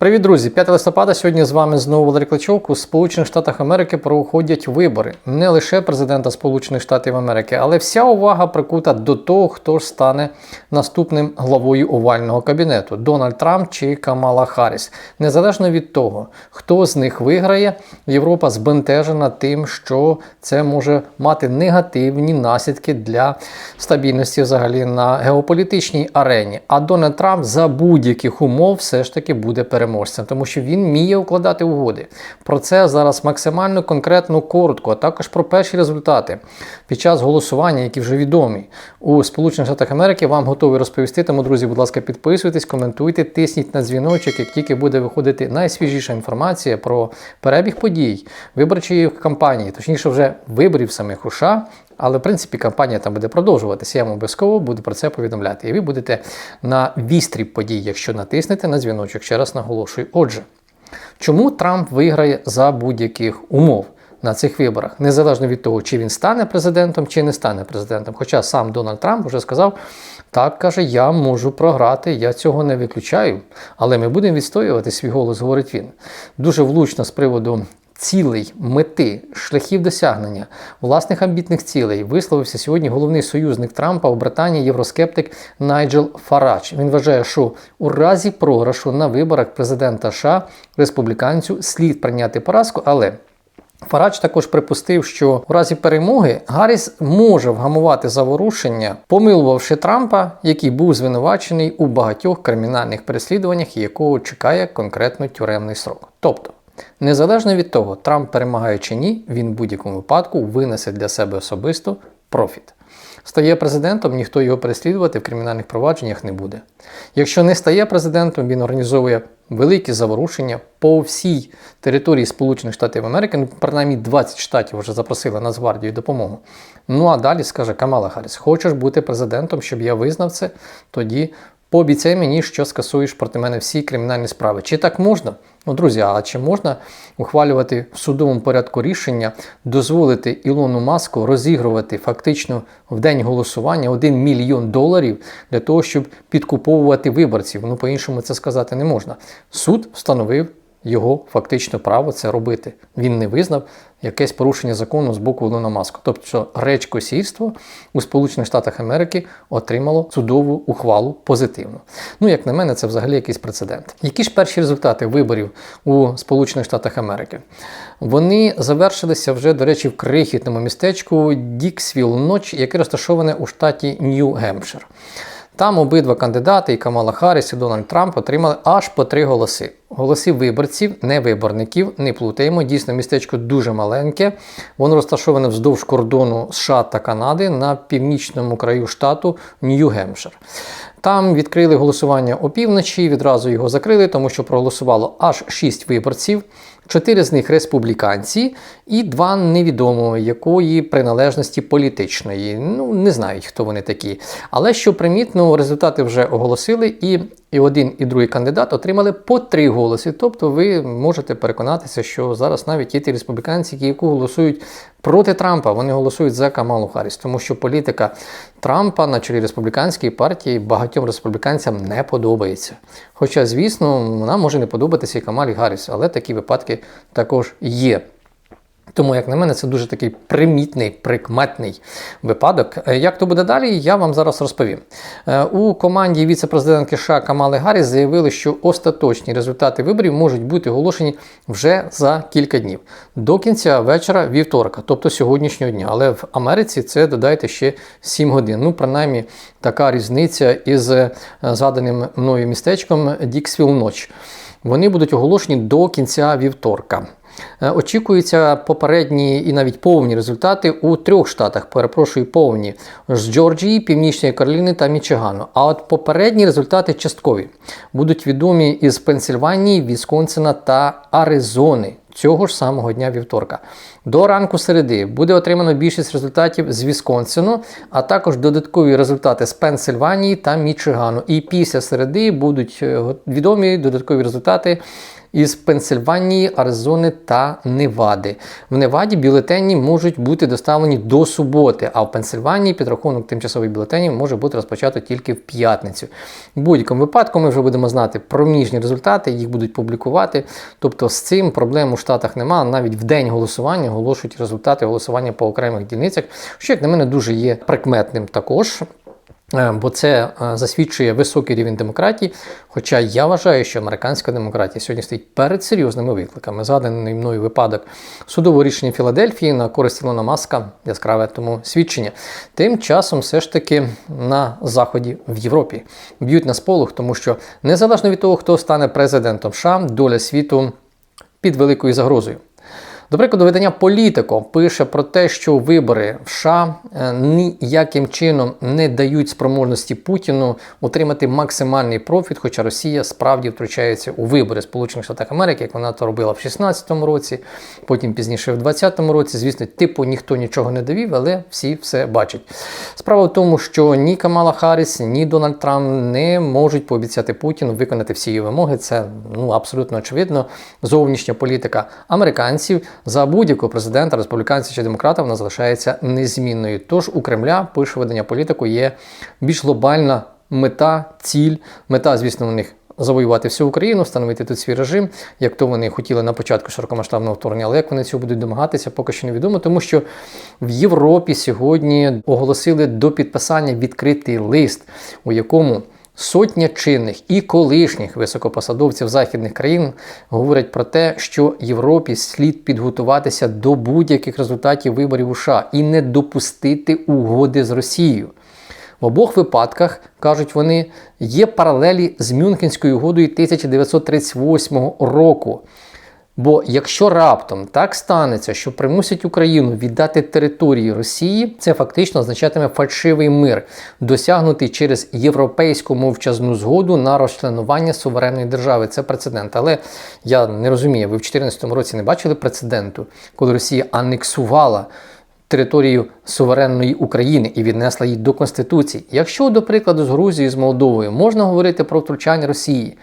Привіт, друзі! 5 листопада. Сьогодні з вами знову Валерій Кличок. У Сполучених Штатах Америки проходять вибори не лише президента Сполучених Штатів Америки, але вся увага прикута до того, хто ж стане наступним главою овального кабінету Дональд Трамп чи Камала Харріс. Незалежно від того, хто з них виграє, Європа збентежена тим, що це може мати негативні наслідки для стабільності взагалі на геополітичній арені. А Дональд Трамп за будь-яких умов все ж таки буде переможцем, тому що він вміє укладати угоди. Про це зараз максимально конкретно коротко, а також про перші результати під час голосування, які вже відомі у Сполучених Штатах Америки. Вам готовий розповісти. Тому, друзі, будь ласка, підписуйтесь, коментуйте, тисніть на дзвіночок, як тільки буде виходити найсвіжіша інформація про перебіг подій виборчої кампанії, точніше, вже виборів самих США. Але в принципі кампанія там буде продовжуватися. Я вам обов'язково буду про це повідомляти. І ви будете на вістрі подій, якщо натиснете на дзвіночок. Ще раз наголошую. Отже, чому Трамп виграє за будь-яких умов на цих виборах, незалежно від того, чи він стане президентом, чи не стане президентом. Хоча сам Дональд Трамп вже сказав, так каже, я можу програти, я цього не виключаю. Але ми будемо відстоювати свій голос, говорить він. Дуже влучно з приводу цілей, мети, шляхів досягнення власних амбітних цілей висловився сьогодні головний союзник Трампа у Британії, євроскептик Найджел Фарач. Він вважає, що у разі програшу на виборах президента США республіканцю слід прийняти поразку, але Фарач також припустив, що у разі перемоги Гарріс може вгамувати заворушення, помилувавши Трампа, який був звинувачений у багатьох кримінальних переслідуваннях, і якого чекає конкретно тюремний срок. Тобто, незалежно від того, Трамп перемагає чи ні, він в будь-якому випадку винесе для себе особисто профіт. Стає президентом, ніхто його переслідувати в кримінальних провадженнях не буде. Якщо не стає президентом, він організовує великі заворушення по всій території Сполучених Штатів Америки, ну, принаймні 20 штатів вже запросили Нацгвардію допомогу. Ну а далі скаже Камала Харріс, хочеш бути президентом, щоб я визнав це, тоді пообіцяй мені, що скасуєш проти мене всі кримінальні справи. Чи так можна? Ну, друзі, а чи можна ухвалювати в судовому порядку рішення, дозволити Ілону Маску розігрувати фактично в день голосування 1 мільйон доларів для того, щоб підкуповувати виборців? Ну, по-іншому це сказати не можна. Суд встановив його фактично право це робити. Він не визнав якесь порушення закону з боку Ілона Маску. Тобто, речкосільство у Сполучених Штатах Америки отримало судову ухвалу позитивно. Ну, як на мене, це взагалі якийсь прецедент. Які ж перші результати виборів у Сполучених Штатах Америки? Вони завершилися вже, до речі, в крихітному містечку Діксвіл Ноч, яке розташоване у штаті Нью-Гемпшир. Там обидва кандидати, і Камала Харріс, і Дональд Трамп, отримали аж по три голоси. Голоси виборців, не виборників, не плутаємо. Дійсно, містечко дуже маленьке. Воно розташоване вздовж кордону США та Канади на північному краю штату Нью-Гемпшир. Там відкрили голосування опівночі, відразу його закрили, тому що проголосувало аж 6 виборців. Чотири з них республіканці і два невідомо якої приналежності політичної. Ну, не знають, хто вони такі. Але що примітно, результати вже оголосили, і і один, і другий кандидат отримали по три голоси. Тобто ви можете переконатися, що зараз навіть є ті республіканці, які голосують проти Трампа, вони голосують за Камалу Харріс, тому що політика Трампа на чолі республіканської партії багатьом республіканцям не подобається. Хоча, звісно, вона може не подобатися і Камалі Гарріс, але такі випадки також є. Тому, як на мене, це дуже такий примітний, прикметний випадок. Е, як то буде далі, я вам зараз розповім. Е, у команді віце-президентки США Камали Гарріс заявили, що остаточні результати виборів можуть бути оголошені вже за кілька днів до кінця вечора вівторка, тобто сьогоднішнього дня. Але в Америці це додайте ще 7 годин. Ну, принаймні, така різниця із е, згаданим мною містечком Діксвіл Ноч. Вони будуть оголошені до кінця вівторка. Е, очікуються попередні і навіть повні результати у трьох штатах. Перепрошую, повні з Джорджії, Північної Кароліни та Мічигану. А от попередні результати часткові будуть відомі із Пенсильванії, Вісконсина та Аризони цього ж самого дня вівторка. До ранку середи буде отримано більшість результатів з Вісконсину, а також додаткові результати з Пенсильванії та Мічигану. І після середи будуть е, відомі додаткові результати із Пенсильванії, Аризони та Невади. В Неваді бюлетені можуть бути доставлені до суботи, а в Пенсильванії підрахунок тимчасових бюлетенів може бути розпочато тільки в п'ятницю. В будь-якому випадку ми вже будемо знати проміжні результати, їх будуть публікувати. Тобто з цим проблем у Штатах немає. Навіть в день голосування оголошують результати голосування по окремих дільницях, що, як на мене, дуже є прикметним також. Е, Бо це е, засвідчує високий рівень демократії. Хоча я вважаю, що американська демократія сьогодні стоїть перед серйозними викликами. Згаданий мною випадок судового рішення Філадельфії на користь Ілона Маска, яскраве тому свідчення. Тим часом, все ж таки, на заході в Європі б'ють на сполох, тому що незалежно від того, хто стане президентом США, доля світу під великою загрозою. До прикладу, видання Політико пише про те, що вибори в США е, ніяким чином не дають спроможності Путіну отримати максимальний профіт, хоча Росія справді втручається у вибори Сполучених Штатів Америки, як вона то робила в 16-му році, потім пізніше в 20-му році. Звісно, типу ніхто нічого не довів, але всі все бачать. Справа в тому, що ні Камала Харріс, ні Дональд Трамп не можуть пообіцяти Путіну виконати всі її вимоги. Це ну абсолютно очевидно. Зовнішня політика американців за будь-якого президента, республіканця чи демократа, вона залишається незмінною. Тож у Кремля пише видання політику є більш глобальна мета, ціль. Мета, звісно, у них. Завоювати всю Україну, встановити тут свій режим, як то вони хотіли на початку широкомасштабного вторгнення, але як вони цього будуть домагатися, поки що невідомо, тому що в Європі сьогодні оголосили до підписання відкритий лист, у якому Сотня чинних і колишніх високопосадовців західних країн говорять про те, що Європі слід підготуватися до будь-яких результатів виборів у США і не допустити угоди з Росією. В обох випадках, кажуть вони, є паралелі з Мюнхенською угодою 1938 року. Бо якщо раптом так станеться, що примусять Україну віддати території Росії, це фактично означатиме фальшивий мир, досягнутий через європейську мовчазну згоду на розчленування суверенної держави. Це прецедент. Але я не розумію, ви в 2014 році не бачили прецеденту, коли Росія анексувала. Територію суверенної України і віднесла її до Конституції. Якщо, до прикладу, з Грузією з Молдовою можна говорити про втручання Росії,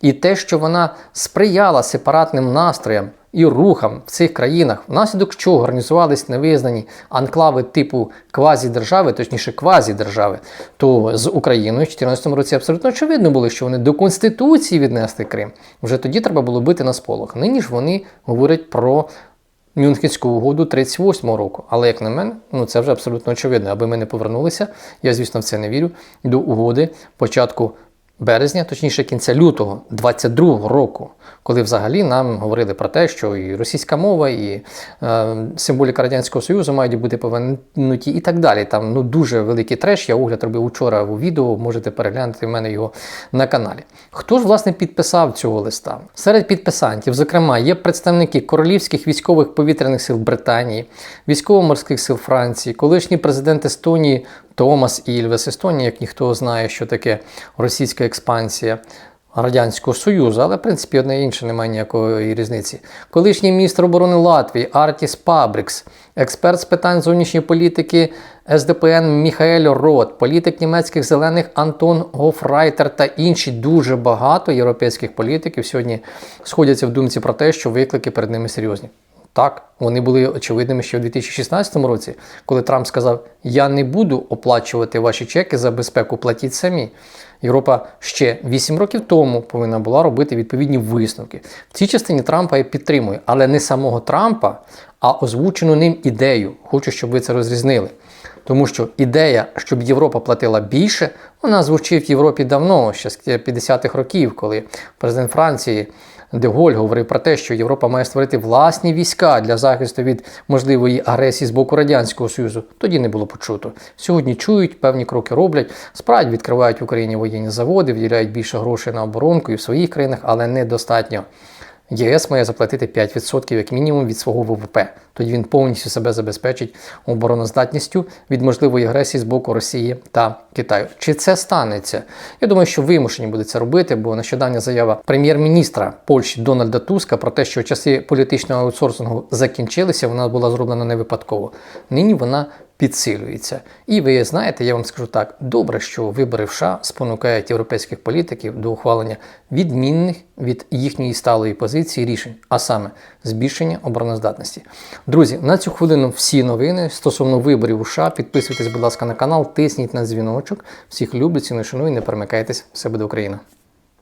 і те, що вона сприяла сепаратним настроям і рухам в цих країнах, внаслідок чого організувались невизнані анклави типу квазідержави, точніше квазідержави, то з Україною в 2014 році абсолютно очевидно було, що вони до Конституції віднесли Крим. Вже тоді треба було бити на сполох. Нині ж вони говорять про. Мюнхенську угоду 38-го року. Але, як на мене, ну це вже абсолютно очевидно. Аби ми не повернулися, я, звісно, в це не вірю. До угоди початку березня, точніше кінця лютого 22-го року, коли взагалі нам говорили про те, що і російська мова, і е, символіка Радянського Союзу мають бути повернуті і так далі. Там ну дуже великий треш. Я огляд робив учора у відео, можете переглянути в мене його на каналі. Хто ж власне підписав цього листа? Серед підписантів, зокрема, є представники королівських військових повітряних сил Британії, військово-морських сил Франції, колишній президент Естонії Томас Ільвес Естонія, як ніхто знає, що таке російська експансія Радянського Союзу, але в принципі одне інше немає ніякої різниці. Колишній міністр оборони Латвії Артіс Пабрікс, експерт з питань зовнішньої політики СДПН Міхаель Рот, політик німецьких зелених Антон Гофрайтер та інші дуже багато європейських політиків сьогодні сходяться в думці про те, що виклики перед ними серйозні. Так, вони були очевидними ще в 2016 році, коли Трамп сказав: Я не буду оплачувати ваші чеки за безпеку, платіть самі. Європа ще 8 років тому повинна була робити відповідні висновки. В цій частині Трампа я підтримую, але не самого Трампа, а озвучену ним ідею. Хочу, щоб ви це розрізнили. Тому що ідея, щоб Європа платила більше, вона звучить в Європі давно, ще з 50-х років, коли президент Франції Деголь говорив про те, що Європа має створити власні війська для захисту від можливої агресії з боку Радянського Союзу. Тоді не було почуто. Сьогодні чують, певні кроки роблять, справді відкривають в Україні воєнні заводи, виділяють більше грошей на оборонку і в своїх країнах, але недостатньо. ЄС має заплатити 5% як мінімум від свого ВВП. Тоді він повністю себе забезпечить обороноздатністю від можливої агресії з боку Росії та Китаю. Чи це станеться? Я думаю, що вимушені будуть це робити, бо нещодавня заява прем'єр-міністра Польщі Дональда Туска про те, що часи політичного аутсорсингу закінчилися, вона була зроблена не випадково. Нині вона підсилюється. І ви знаєте, я вам скажу так: добре, що вибори в США спонукають європейських політиків до ухвалення відмінних від їхньої сталої позиції рішень, а саме збільшення обороноздатності. Друзі, на цю хвилину всі новини стосовно виборів у США. Підписуйтесь, будь ласка, на канал, тисніть на дзвіночок. Всіх люблю, ціную, шаную, не перемикайтесь. Все буде Україна!